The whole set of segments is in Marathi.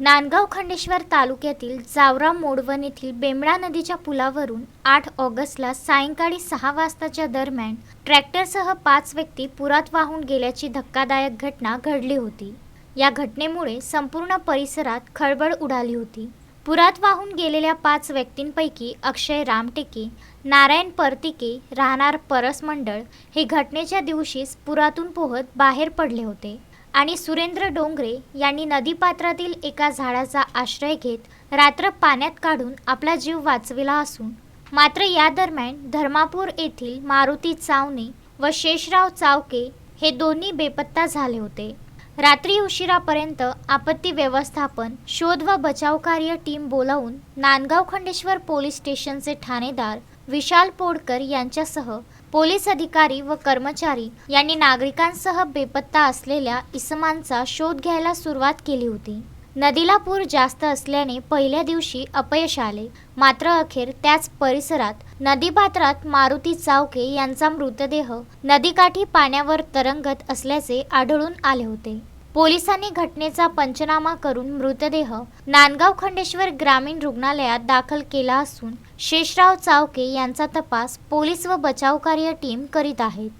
नांदगाव खंडेश्वर तालुक्यातील जावरा मोडवन येथील बेमळा नदीच्या पुलावरून आठ ऑगस्टला सायंकाळी सहा वाजताच्या दरम्यान ट्रॅक्टरसह पाच व्यक्ती पुरात वाहून गेल्याची धक्कादायक घटना घडली होती. या घटनेमुळे संपूर्ण परिसरात खळबळ उडाली होती. पुरात वाहून गेलेल्या पाच व्यक्तींपैकी अक्षय रामटेके नारायण परतिके राहणार परस मंडळ हे घटनेच्या दिवशीच पुरातून पोहत बाहेर पडले होते. आणि सुरेंद्र डोंगरे यांनी नदीपात्रातील एका झाडाचा आश्रय घेत रात्र पाण्यात काढून आपला जीव वाचविला असून मात्र या दरम्यान धर्मापूर येथील मारुती चावणे व शेषराव चावके हे दोन्ही बेपत्ता झाले होते. रात्री उशिरापर्यंत आपत्ती व्यवस्थापन शोध व बचाव कार्य टीम बोलावून नांदगाव खंडेश्वर पोलीस स्टेशनचे ठाणेदार विशाल पोडकर यांच्यासह पोलीस अधिकारी व कर्मचारी यांनी नागरिकांसह बेपत्ता असलेल्या इसमांचा शोध घ्यायला सुरुवात केली होती. नदीला पूर जास्त असल्याने पहिल्या दिवशी अपयश आले. मात्र अखेर त्याच परिसरात नदीपात्रात मारुती चावके यांचा मृतदेह नदीकाठी पाण्यावर तरंगत असल्याचे आढळून आले होते. पोलिसांनी घटनेचा पंचनामा करून मृतदेह नांदगाव खंडेश्वर ग्रामीण रुग्णालयात दाखल केला असून शेषराव चावके यांचा तपास पोलीस व बचावकार्य टीम करीत आहेत.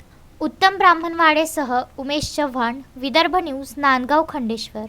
उत्तम ब्राह्मणवाडेसह उमेश चव्हाण विदर्भ न्यूज नांदगाव खंडेश्वर.